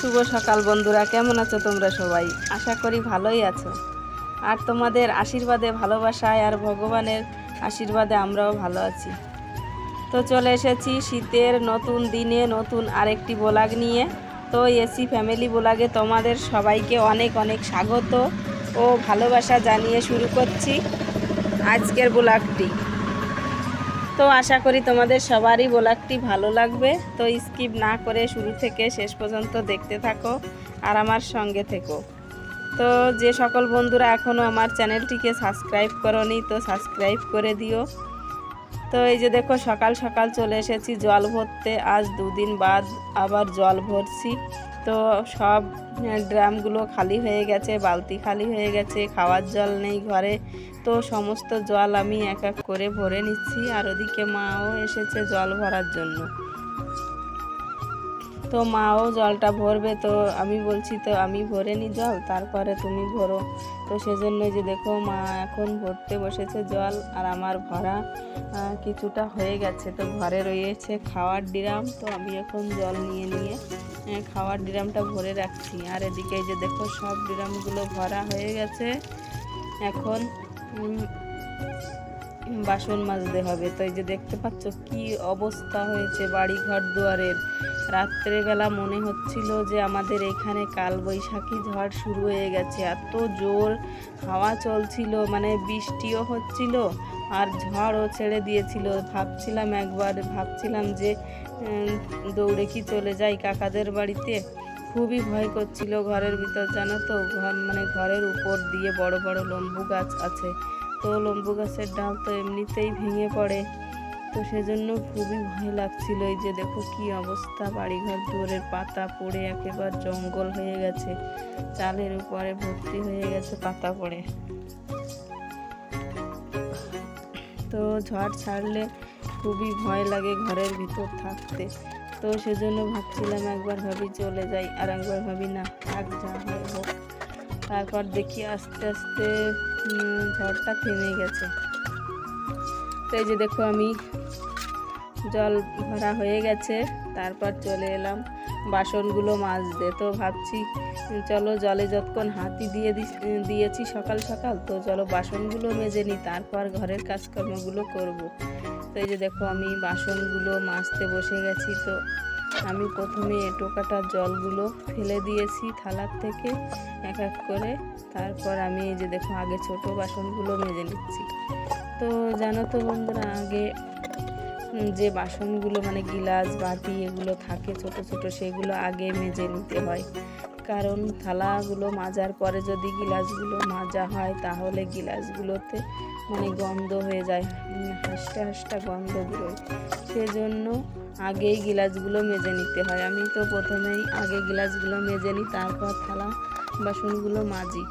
শুভ সকাল বন্ধুরা, কেমন আছো তোমরা সবাই? আশা করি ভালোই আছো। আর তোমাদের আশীর্বাদে, ভালোবাসায় আর ভগবানের আশীর্বাদে আমরাও ভালো আছি। তো চলে এসেছি শীতের নতুন দিনে নতুন আরেকটি বোলাগ নিয়ে। তো এসি ফ্যামিলি বোলাগে তোমাদের সবাইকে অনেক অনেক স্বাগত ও ভালোবাসা জানিয়ে শুরু করছি আজকের বোলাগটি। তো আশা করি তোমাদের সবারই বোলাগটি ভালো লাগবে। তো স্কিপ না করে শুরু থেকে শেষ পর্যন্ত দেখতে থাকো আর আমার সঙ্গে থেকো। তো যে সকল বন্ধুরা এখনও আমার চ্যানেলটিকে সাবস্ক্রাইব করনি, তো সাবস্ক্রাইব করে দিও। তো এই যে দেখো সকাল সকাল চলে এসেছি জল ভরতে। আজ দুদিন বাদ আবার জল ভরছি। তো সব ড্রামগুলো খালি হয়ে গেছে, বালতি খালি হয়ে গেছে, খাওয়ার জল নেই ঘরে। তো সমস্ত জল আমি এক এক করে ভরে নিচ্ছি আর ওদিকে মাও এসেছে জল ভরার জন্য। তো মাও জলটা ভরবে, তো আমি বলছি, তো আমি ভরে নি জল, তারপরে তুমি ভরো। তো সেজন্য যে দেখো, মা এখন ভরতে বসেছে জল আর আমার ভরা কিছুটা হয়ে গেছে। তো ঘরে রয়েছে খাওয়ার ড্রাম, তো আমি এখন জল নিয়ে নিয়ে খাওয়ার ড্রামটা ভরে রাখছি। আর এদিকে যে দেখো, সব ড্রামগুলো ভরা হয়ে গেছে। এখন বাসন মাজতে হবে। তো এই যে দেখতে পাচ্ছ কি অবস্থা হয়েছে বাড়ি ঘর দুয়ারের। রাত্রেবেলা মনে হচ্ছিল যে আমাদের এখানে কালবৈশাখী ঝড় শুরু হয়ে গেছে। এত জোর হাওয়া চলছিল মানে বৃষ্টিও হচ্ছিল আর ঝড়ও ছেড়ে দিয়েছিল। ভাবছিলাম একবার, ভাবছিলাম যে দৌড়ে কি চলে যাই কাকাদের বাড়িতে? খুবই ভয় করছিল ঘরের ভিতর, জানো তো? ঘর মানে ঘরের উপর দিয়ে বড় বড় লম্বু গাছ আছে। তো লম্বু গাছের ডাল তো এমনিতেই ভেঙে পড়ে। তো সেজন্য খুবই ভয় লাগছিল। এই যে দেখো কি অবস্থা, বাড়িঘর দুয়ারের পাতা পড়ে, একেবারে জঙ্গল হয়ে গেছে। চালের উপরে ভর্তি হয়ে গেছে পাতা পড়ে। তো ঝড় ছাড়লে খুবই ভয় লাগে ঘরের ভিতর থাকতে। তো সেজন্য ভাবছিলাম একবার ভাবি চলে যাই আর একবার ভাবি না, থাক যা হয় হোক। তারপর দেখি আস্তে আস্তে ঝড়টা থেমে গেছে। তো এই যে দেখো আমি জল ভরা হয়ে গেছে, তারপর চলে এলাম বাসনগুলো মাজতে। তো ভাবছি, চলো জলে যতক্ষণ হাতি দিয়ে দিয়েছি সকাল সকাল, তো চলো বাসনগুলো মেজে নিই, তারপর ঘরের কাজকর্মগুলো করব। তো এই যে দেখো আমি বাসনগুলো মাজতে বসে গেছি, তো আমি প্রথমে এঁটো কাটা জলগুলো ফেলে দিয়েছি থালার থেকে এক এক করে। তারপর আমি এই যে দেখো আগে ছোট বাসনগুলো মেজে নিচ্ছি। তো জানো তো বন্ধুরা, আগে যে বাসনগুলো মানে গিলাস বাটি এগুলো থাকে ছোট ছোট, সেগুলো আগে মেজে নিতে হয়। কারণ থালাগুলো মাজার পরে যদি গিলাসগুলো মাজা হয়, তাহলে গিলাসগুলোতে মানে গন্ধ হয়ে যায় হাসটা হাসটা গন্ধ বেরোয়। সেজন্য আগেই গিলাসগুলো মেজে নিতে হয়। আমি তো প্রথমেই আগে গিলাসগুলো মেজে নিই, তারপর থালা বাসনগুলো মাজি,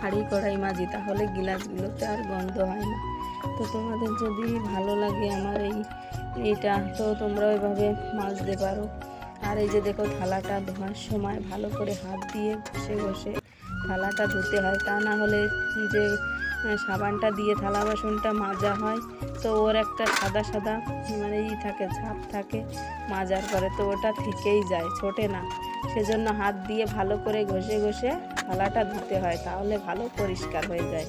হাঁড়ি কড়াই মাজি, তাহলে গিলাসগুলোতে আর গন্ধ হয় না। তো তোমাদের যদি ভালো লাগে আমার এই, এইটা, তো তোমরা ওইভাবে মাজতে পারো। আর এই যে দেখো থালাটা ধোয়ার সময় ভালো করে হাত দিয়ে ঘষে ঘষে থালাটা ধুতে হয়। তা না হলে যে সাবানটা দিয়ে থালা বাসনটা মাজা হয়, তো ওর একটা সাদা সাদা মানে ই থাকে, ছাপ থাকে মাজার পরে, তো ওটা থেকেই যায়, ছোটে না। সেজন্য হাত দিয়ে ভালো করে ঘষে ঘষে থালাটা ধুতে হয়, তাহলে ভালো পরিষ্কার হয়ে যায়।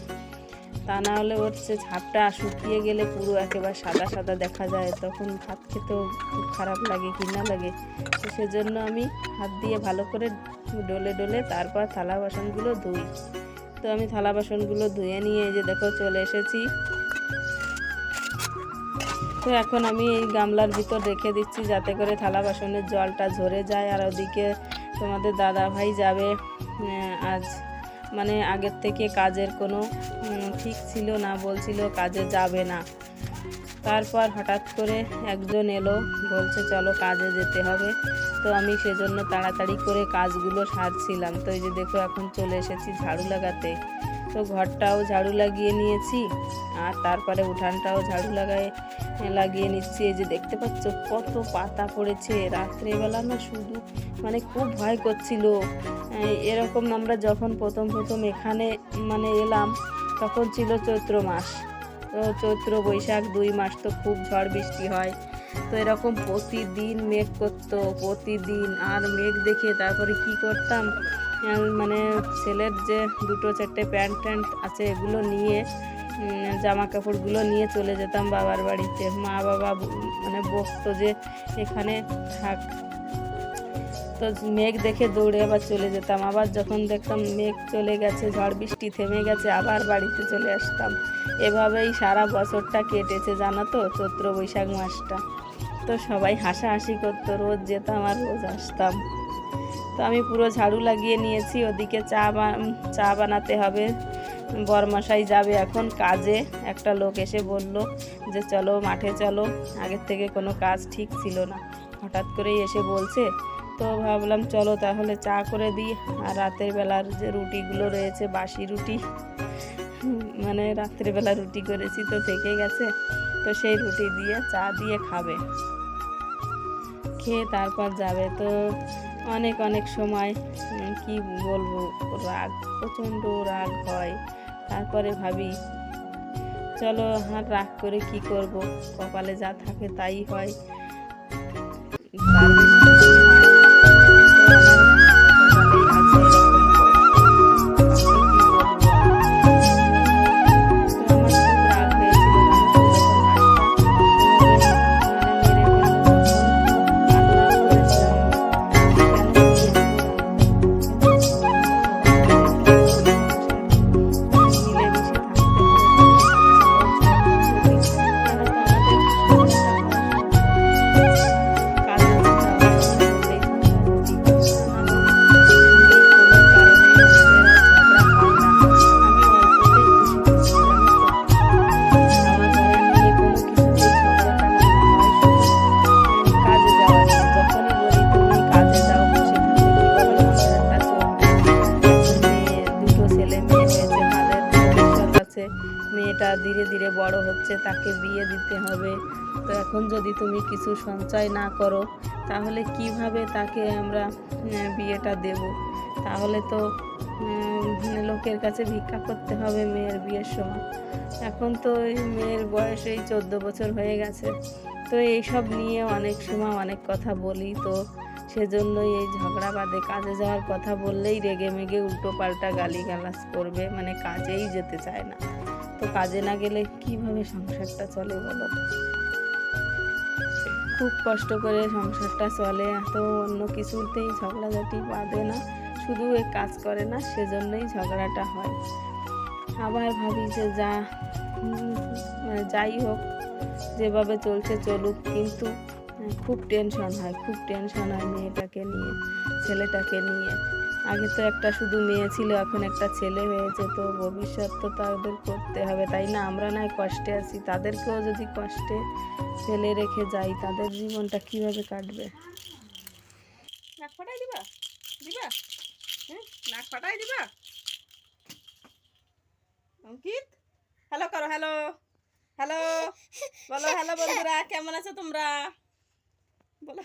তা না হলে ওর সে ছাপটা শুকিয়ে গেলে পুরো একেবারে সাদা সাদা দেখা যায়, তখন ভাত খেতেও খুব খারাপ লাগে না লাগে। তো সেজন্য আমি হাত দিয়ে ভালো করে ডলে ডলে তারপর থালা বাসনগুলো ধুই। তো আমি থালা বাসনগুলো ধুয়ে নিয়ে যে দেখো চলে এসেছি। তো এখন আমি এই গামলার ভিতর রেখে দিচ্ছি যাতে করে থালা বাসনের জলটা ঝরে যায়। আর ওদিকে তোমাদের দাদা ভাই যাবে আজ মানে আগের থেকে কাজের কোনো ঠিক ছিল না, বলছিল কাজে যাবে না। তারপর হঠাৎ করে একজন এলো, বলছে, চলো কাজে যেতে হবে। তো আমি সেজন্য তাড়াতাড়ি করে কাজগুলো সারছিলাম। তো এই যে দেখো, এখন চলে এসেছি ঝাড়ু লাগাতে। তো ঘরটাও ঝাড়ু লাগিয়ে নিয়েছি। আর তারপরে উঠানটাও ঝাড়ু লাগাই লাগিয়ে নিচ্ছি। যে দেখতে পাচ্ছ, কত পাতা পড়েছে। রাত্রেবেলা না শুধু মানে খুব ভয় করছিল। এরকম আমরা যখন প্রথম প্রথম এখানে মানে এলাম, তখন ছিল চৈত্র মাস। তো চৈত্র, বৈশাখ দুই মাস তো খুব ঝড় বৃষ্টি হয়। তো এরকম প্রতিদিন মেঘ করতো, প্রতিদিন আর মেঘ দেখে তারপরে কি করতাম? মানে ছেলের যে দুটো চারটে প্যান্ট ট্যান্ট আছে, এগুলো নিয়ে জামা কাপড়গুলো নিয়ে চলে যেতাম বাবার বাড়িতে। মা বাবা মানে বকতো যে এখানে থাক। তো মেঘ দেখে দৌড়ে আবার চলে যেতাম। আবার যখন দেখতাম মেঘ চলে গেছে, ঝড় বৃষ্টি থেমে গেছে, আবার বাড়িতে চলে আসতাম। এভাবেই সারা বছরটা কেটেছে, জানো তো, চৈত্র বৈশাখ মাসটা। তো সবাই হাসাহাসি করতো, রোজ যেতাম আর রোজ আসতাম। তো আমি পুরো ঝাড়ু লাগিয়ে নিয়েছি, ওদিকে চা চা বানাতে হবে। বরমশাই যাবে এখন কাজে। একটা লোক এসে বলল যে, চলো মাঠে চলো, আগের থেকে কোনো কাজ ঠিক ছিল না। হঠাৎ করেই এসে বলছে, তো ভাবলাম চলো তাহলে চা করে দিই। আর রাতের বেলার যে রুটিগুলো রয়েছে, বাসি রুটি মানে রাত্রেবেলা রুটি করেছি তো থেকে গেছে। তো সেই রুটি দিয়ে চা দিয়ে খাবে। খেয়ে তারপর যাবে। তো অনেক অনেক সময় কি বলব, রাগ, প্রচণ্ড রাগ হয়। তারপরে ভাবি, চলো আর রাগ করে কি করব? কপালে যা থাকে তাই হয়। এখন যদি তুমি কিছু সঞ্চয় না করো, তাহলে কীভাবে তাকে আমরা বিয়েটা দেব? তাহলে তো লোকের কাছে ভিক্ষা করতে হবে মেয়ের বিয়ের সময়। এখন তো এই মেয়ের বয়স এই চোদ্দ বছর হয়ে গেছে। তো এইসব নিয়ে অনেক সময় অনেক কথা বলি তো, সেজন্যই এই ঝগড়া বাদে কাজে যাওয়ার কথা বললেই রেগে মেগে উল্টো পাল্টা গালিগালাজ করবে মানে কাজেই যেতে চায় না। তো কাজে না গেলে কীভাবে সংসারটা চলে বলো? খুব কষ্ট করে সংসারটা চলে, এত অন্য কিছুতেই ঝগড়াঝাটি বাঁধে না, শুধু এ কাজ করে না, সেজন্যই ঝগড়াটা হয়। আবার ভাবি যে যা যাই হোক, যেভাবে চলছে চলুক, কিন্তু খুব টেনশন হয়, খুব টেনশন হয় মেয়েটাকে নিয়ে, ছেলেটাকে নিয়ে। আগে তো একটা শুধু মেয়ে ছিল, এখন একটা ছেলে হয়েছে, তো ভবিষ্যৎ তো তাদের করতে হবে, তাই না? আমরা নয় কষ্টে আছি, তাদেরকেও যদি কষ্টে ফেলে রেখে যাই, তাদের জীবনটা কীভাবে কাটবে? নাক ফাটাই দিবা? দিবা? হ্যাঁ নাক ফাটাই দিবা? অঙ্কিত? হ্যালো করো হ্যালো হ্যালো বলো হ্যালো বন্ধুরা, কেমন আছো তোমরা? বলো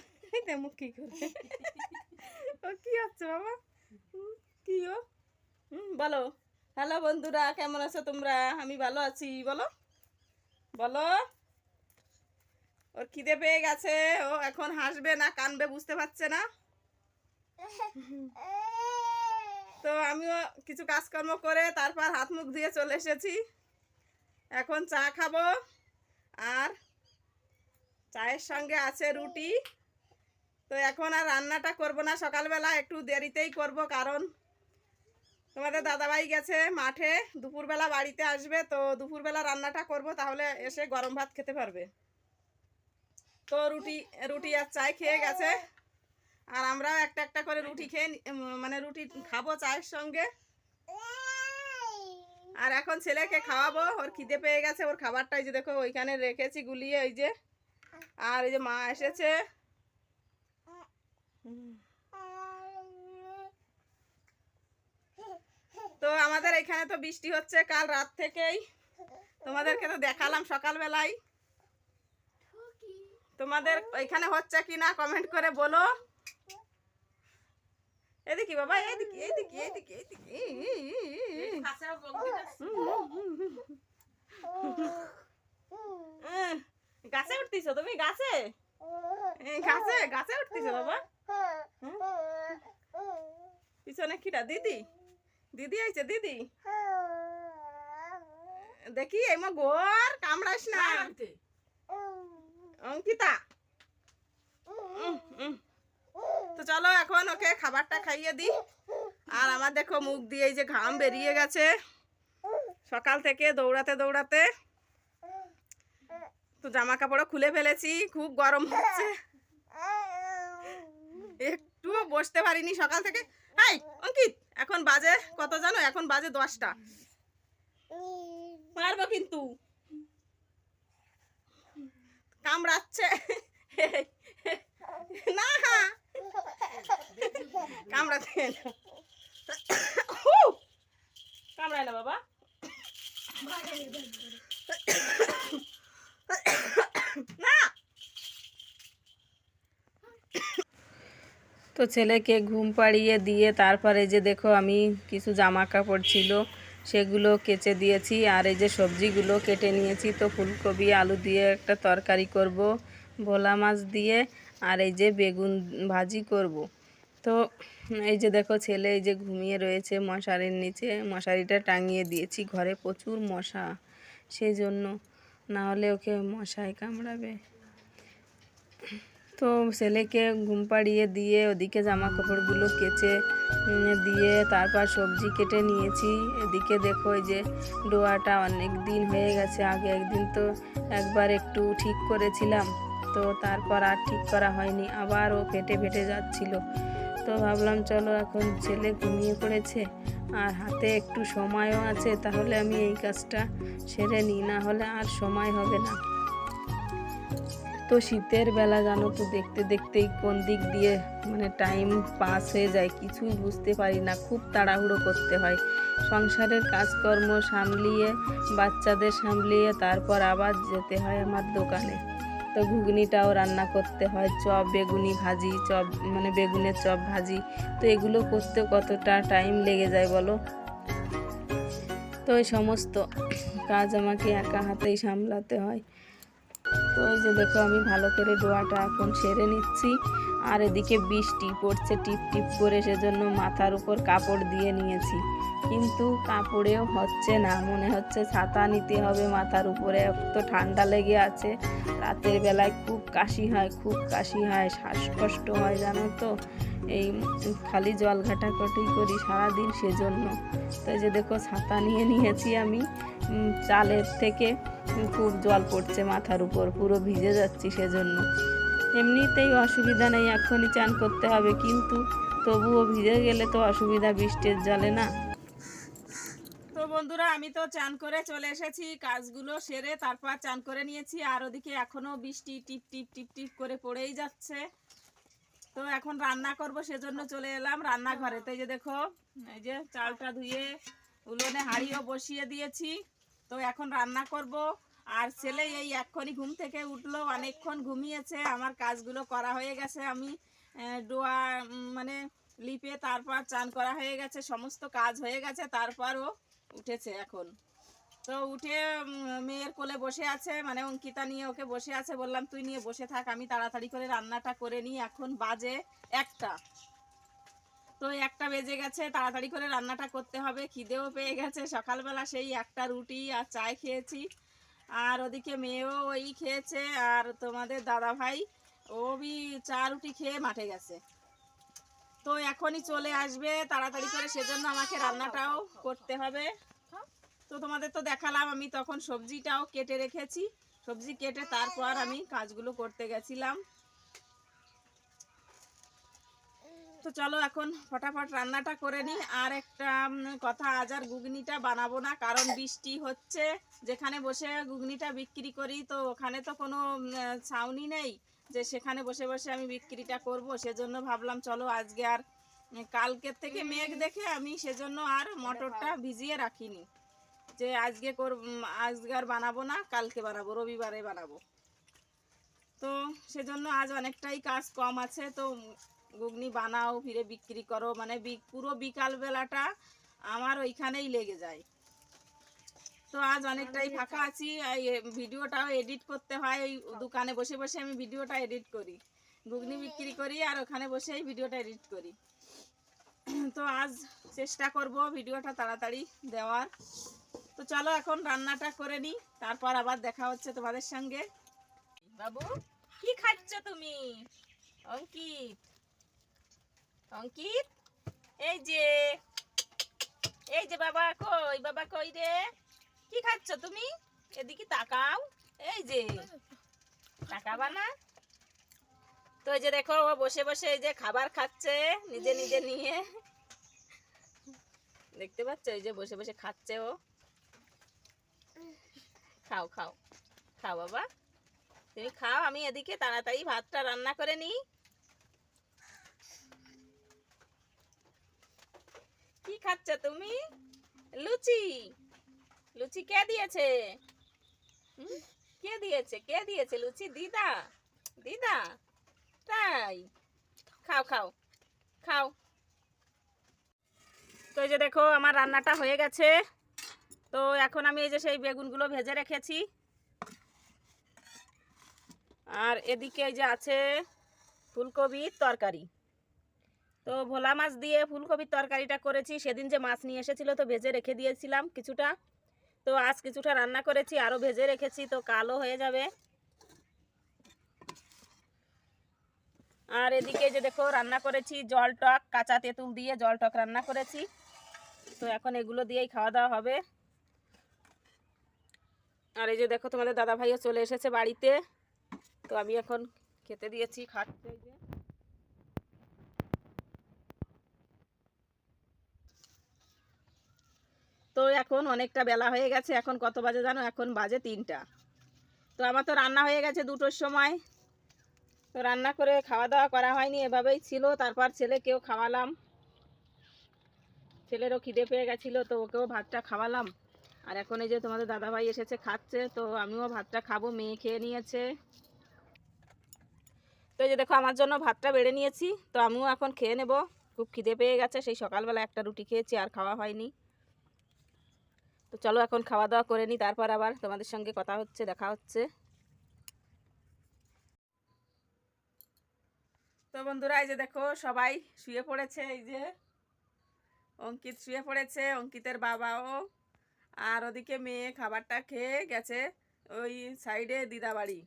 মুখ কি করে। ও, কি হচ্ছে বাবা? কি ও বলো। হ্যালো বন্ধুরা, কেমন আছো তোমরা? আমি ভালো আছি, বলো। বলো। ওর খিদে পেয়ে গেছে, ও এখন হাসবে না, কানবে, বুঝতে পারছে না। তো আমিও কিছু কাজকর্ম করে তারপর হাত মুখ দিয়ে চলে এসেছি। এখন চা খাব। আর চায়ের সঙ্গে আছে রুটি। তো এখন আর রান্নাটা করব না, সকালবেলা একটু দেরিতেই করব, কারণ তোমাদের দাদাভাই গেছে মাঠে, দুপুরবেলা বাড়িতে আসবে, তো দুপুরবেলা রান্নাটা করব, তাহলে এসে গরম ভাত খেতে পারবে। তো রুটি রুটি আর চাই খেয়ে গেছে, আর আমরাও একটা একটা করে রুটি খেয়ে মানে রুটি খাব চায়ের সঙ্গে। আর এখন ছেলেকে খাওয়াবো, ওর খিদে পেয়ে গেছে, ওর খাবারটা এই যে দেখো, ওইখানে রেখেছি গুলিয়ে, ওই যে। আর এই যে মা এসেছে তো আমাদের এখানে তো বৃষ্টি হচ্ছে কাল রাত থেকেই। তোমাদেরকে তো দেখালাম সকালবেলায়। তোমাদের এখানে হচ্ছে কি না কমেন্ট করে বলো। এদিকে বাবা এদিকে এদিকে এদিকে এদিকে গাছে উঠতিছো তুমি গাছে? এই গাছে গাছে উঠতিছো বাবা? পিছনে কিরা? দিদি? দিদি আইছে দিদি? দেখি এই মা গোর কামড়াস না। অঙ্কিতা। তো চলো এখন ওকে খাবারটা খাইয়ে দিই আর আমার দেখো মুখ দিয়ে এই যে ঘাম বেরিয়ে গেছে। সকাল থেকে দৌড়াতে দৌড়াতে। তো জামা কাপড়ও খুলে ফেলেছি খুব গরম হচ্ছে। একটুও বসতে পারিনি সকাল থেকে। হাই অঙ্কিত, এখন বাজে কত জানো? এখন বাজে দশটা। পারব কিন্তু। কামড়াচ্ছে। না। উহ! কামড়ায় না বাবা না তো ছেলেকে ঘুম পাড়িয়ে দিয়ে তারপরে যে দেখো আমি কিছু জামা কাপড় ছিল, সেগুলো কেচে দিয়েছি আর এই যে সবজিগুলো কেটে নিয়েছি। তো ফুলকপি, আলু দিয়ে একটা তরকারি করব, ভোলা মাছ দিয়ে আর এই যে বেগুন ভাজি করব। তো এই যে দেখো ছেলে এই যে ঘুমিয়ে রয়েছে মশারির নিচে, মশারিটা টাঙিয়ে দিয়েছি, ঘরে প্রচুর মশা সেই জন্য না হলে ওকে মশায় কামড়াবে। তো ছেলেকে ঘুম পাড়িয়ে দিয়ে ওদিকে জামা কাপড়গুলো কেচে দিয়ে তারপর সবজি কেটে নিয়েছি। এদিকে দেখো এই যে ডোয়াটা অনেক দিন হয়ে গেছে, আগে একদিন তো একবার একটু ঠিক করেছিলাম, তো তারপর আর ঠিক করা হয়নি, আবার ও ফেটে ফেটে যাচ্ছিল। তো ভাবলাম চলো এখন ছেলে ঘুমিয়ে পড়েছে, আর হাতে একটু সময়ও আছে, তাহলে আমি এই কাজটা সেরে নিই, না হলে আর সময় হবে না। তো শীতের বেলা জানো তো দেখতে দেখতেই কোন দিক দিয়ে মানে টাইম পাস হয়ে যায়, কিছুই বুঝতে পারি না, খুব তাড়াহুড়ো করতে হয়। সংসারের কাজকর্ম সামলিয়ে, বাচ্চাদের সামলিয়ে তারপর আবার যেতে হয় আমার দোকানে। তো ঘুগনিটাও রান্না করতে হয়, চপ, বেগুনি ভাজি, চপ মানে বেগুনের চপ ভাজি। তো এগুলো করতে কতটা টাইম লেগে যায় বলো? তো এই সমস্ত কাজ আমাকে একা হাতেই সামলাতে হয়। তো এই যে দেখো আমি ভালো করে ডোয়াটা এখন সেরে নিচ্ছি। আর এদিকে বৃষ্টি পড়ছে, টিপ টিপ করে সেজন্য মাথার উপর কাপড় দিয়ে নিয়েছি। কিন্তু কাপড়েও হচ্ছে না, মনে হচ্ছে ছাতা নিতে হবে মাথার উপরে। তো ঠান্ডা লেগে আছে, রাতের বেলায় খুব কাশি হয়, খুব কাশি হয়, শ্বাসকষ্ট হয়, জানো তো? এই খালি জল ঘাটাঘাটি করি সারাদিন সেজন্য। তো যে দেখো ছাতা নিয়ে নিয়েছি আমি চালের থেকে। খুব জল পড়ছে মাথার উপর, পুরো ভিজে যাচ্ছি সেজন্য। এমনিতেই অসুবিধা নেই, এখনই চান করতে হবে, কিন্তু তবুও ভিজে গেলে তো অসুবিধা বৃষ্টির জলে না। তো বন্ধুরা, আমি তো চান করে চলে এসেছি, কাজগুলো সেরে তারপর চান করে নিয়েছি, আর ওদিকে এখনও বৃষ্টি টিপ টিপ টিপ টিপ করে পড়েই যাচ্ছে। তো এখন রান্না করব, সেজন্য চলে এলাম রান্নাঘরে। তো এই যে দেখো, এই যে চালটা ধুয়ে উলোনে হাঁড়িও বসিয়ে দিয়েছি। তো এখন রান্না করব। আর ছেলে এই এক্ষুনি ঘুম থেকে উঠল, অনেকক্ষণ ঘুমিয়েছে। আমার কাজগুলো করা হয়ে গেছে। আমি ডোয়া মানে লিপে তারপর চান করা হয়ে গেছে। সমস্ত কাজ হয়ে গেছে। তারপরও উঠেছে এখন। তো উঠে মেয়ের কোলে বসে আছে। মানে অঙ্কিতা নিয়ে ওকে বসে আছে। বললাম, তুই নিয়ে বসে থাক। আমি তাড়াতাড়ি করে রান্নাটা করে নিই। এখন বাজে একটা। তো একটা বেজে গেছে, তাড়াতাড়ি করে রান্নাটা করতে হবে, খিদেও পেয়ে গেছে। সকালবেলা সেই একটা রুটি আর চায় খেয়েছি। আর ওদিকে মেয়েও ওই খেয়েছে, আর তোমাদের দাদা ভাই ও বি চা রুটি খেয়ে মাঠে গেছে। তো এখনই চলে আসবে, তাড়াতাড়ি করে সেজন্য আমাকে রান্নাটাও করতে হবে। তো তোমাদের তো দেখালাম, আমি তখন সবজিটাও কেটে রেখেছি। সবজি কেটে তারপর আমি কাজগুলো করতে গেছিলাম। তো চলো এখন ফটাফট রান্নাটা করে নিই। আর একটা কথা আজ আর ঘুগনিটা বানাবো না কারণ বৃষ্টি হচ্ছে। যেখানে বসে ঘুগনিটা বিক্রি করি তো ওখানে তো কোনো ছাউনি নেই। যে সেখানে বসে বসে আমি বিক্রিটা করব সেজন্য ভাবলাম চলো আজকে আর কালকের থেকে মেঘ দেখে আমি সেজন্য আর মটরটা ভিজিয়ে রাখিনি। যে আজকে কর আজকে আর বানাবো না কালকে বানাবো রবিবারে বানাবো। তো সেজন্য আজ অনেকটাই কাজ কম আছে তো ঘুগনি বানাও ফিরে বিক্রি করো মানে পুরো বিকাল বেলাটা আমার ওইখানেই লেগে যায়। তো আজ অনেকটাই ফাঁকা আছি এই ভিডিওটাও এডিট করতে হয় এই দোকানে বসে বসে আমি ভিডিওটা এডিট করি। ঘুগনি বিক্রি করি আর ওখানে বসেই ভিডিওটা এডিট করি। তো আজ চেষ্টা করব ভিডিওটা তাড়াতাড়ি দেওয়ার। তো চলো এখন রান্নাটা করে নিই তারপর আবার দেখা হচ্ছে তোমাদের সঙ্গে। বাবু কি খাচ্ছ তুমি? অঙ্কিত। অঙ্কিত, এই যে এই যে বাবা কই বাবা কই রে? কি খাচ্ছ তুমি? এদিকে তাকাও, এই যে তাকাবা না তো এই যে দেখো, ও বসে বসে এই যে খাবার খাচ্ছে, নিজে নিজে নিয়ে। দেখতে পাচ্ছ? এই যে বসে বসে খাচ্ছে ও। খাও খাও খাও বাবা। তুমি খাও, আমি এদিকে তাড়াতাড়ি ভাতটা রান্না করে নিই। খাচ্ছ তুমি? লুচি। লুচি কে দিয়েছে? কে দিয়েছে? কে দিয়েছে লুচি? দিদা। দিদা। তাই। খাও খাও। খাও। তো এই যে দেখো, আমার রান্নাটা হয়ে গেছে। তো এখন আমি এই যে সেই বেগুনগুলো ভেজে রেখেছি। আর এদিকে এই যে আছে ফুলকপির তরকারি। তো ভোলা মাছ দিয়ে ফুলকপির তরকারিটা করেছি। সেদিন যে মাছ নিয়ে এসেছিল তো ভেজে রেখে দিয়েছিলাম কিছুটা। তো আজ কিছুটা রান্না করেছি, আরও ভেজে রেখেছি, তো কালো হয়ে যাবে। আর এদিকে যে দেখো, রান্না করেছি জল টক, কাঁচা তেঁতুল দিয়ে জল টক রান্না করেছি। তো এখন এগুলো দিয়েই খাওয়া দাওয়া হবে। আর এই যে দেখো, তোমাদের দাদা ভাইও চলে এসেছে বাড়িতে। তো আমি এখন খেতে দিয়েছি, খাচ্ছে এই যে তো এখন অনেকটা বেলা হয়ে গেছে, এখন কত বাজে জানো? এখন বাজে তিনটা। তো আমার তো রান্না হয়ে গেছে দুটোর সময়। তো রান্না করে খাওয়া দাওয়া করা হয়নি, এভাবেই ছিল। তারপর ছেলেকেও খাওয়ালাম। ছেলেরও খিদে পেয়ে গেছিল, তো ওকেও ভাতটা খাওয়ালাম। আর এখন এই যে তোমাদের দাদাভাই এসেছে খাচ্ছে, তো আমিও ভাতটা খাব, মেয়ে খেয়ে নিয়েছে। তো এই যে দেখো, আমার জন্য ভাতটা বেড়ে নিয়েছি, তো আমিও এখন খেয়ে নেব। খুব খিদে পেয়ে গেছে, সেই সকালবেলা একটা রুটি খেয়েছি, আর খাওয়া হয়নি। তো চলো এখন খাওয়া দাওয়া করে নিই তারপর আবার তোমাদের সঙ্গে কথা হচ্ছে, দেখা হচ্ছে। তো বন্ধুরা, এই যে দেখো, সবাই শুয়ে পড়েছে, এই যে অঙ্কিত শুয়ে পড়েছে, অঙ্কিতের বাবাও। আর ওদিকে মেয়ে খাবারটা খেয়ে গেছে ওই সাইডে দিদা বাড়ি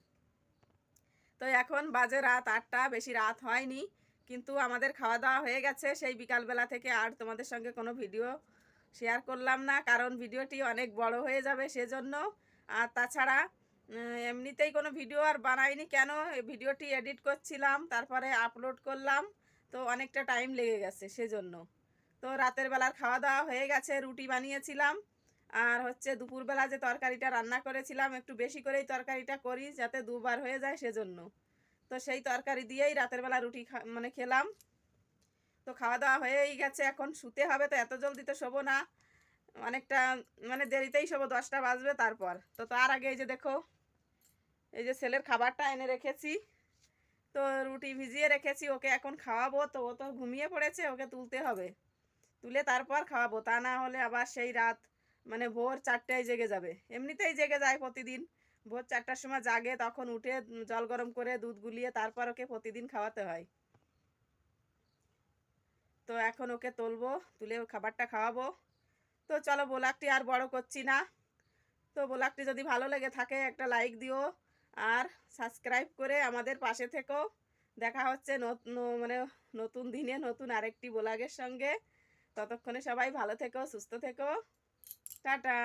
তো এখন বাজে রাত আটটা, বেশি রাত হয়নি, কিন্তু আমাদের খাওয়া দাওয়া হয়ে গেছে, সেই বিকালবেলা থেকে আর তোমাদের সঙ্গে কোনো ভিডিও শেয়ার করলাম না, কারণ ভিডিওটি অনেক বড় হয়ে যাবে সেজন্য। আর তাছাড়া এমনিতেই কোনো ভিডিও আর বানাইনি কেন? ভিডিওটি এডিট করছিলাম, তারপরে আপলোড করলাম, তো অনেকটা টাইম লেগে গেছে সেজন্য। তো রাতের বেলার খাওয়া দাওয়া হয়ে গেছে, রুটি বানিয়েছিলাম। আর হচ্ছে দুপুরবেলা যে তরকারিটা রান্না করেছিলাম, একটু বেশি করেই তরকারিটা করি, যাতে দুবার হয়ে যায় সেজন্য। তো সেই তরকারি দিয়েই রাতের বেলা রুটি মানে খেলাম। তো খাওয়া দাওয়া হয়েই গেছে, এখন শুতে হবে তো এত জলদি তো শোবো না। অনেকটা মানে দেরিতেই শোবো, দশটা বাজবে তারপর। তো তার আগে এই যে দেখো, এই যে ছেলের খাবারটা এনে রেখেছি। তো রুটি ভিজিয়ে রেখেছি, ওকে এখন খাওয়াবো তো, ও তো ঘুমিয়ে পড়েছে, ওকে তুলতে হবে। তুলে তারপর খাওয়াবো, তা না হলে আবার সেই রাত মানে ভোর চারটায় জেগে যাবে। এমনিতেই জেগে যায় প্রতিদিন। ভোর চারটার সময় জাগে, তখন উঠে জল গরম করে দুধ গুলিয়ে তারপর ওকে প্রতিদিন খাওয়াতে হয়। তো এখন ওকে তুলবো, তুলে খাবারটা খাওয়াবো। তো চলো ব্লগটি আর বড় করছি না। তো ব্লগটি যদি ভালো লেগে থাকে একটা লাইক দিও আর সাবস্ক্রাইব করে আমাদের পাশে থেকো। দেখা হচ্ছে মানে নতুন দিনে নতুন আরেকটি ব্লগের সঙ্গে। ততক্ষণে সবাই ভালো থেকো, সুস্থ থেকো। টাটা।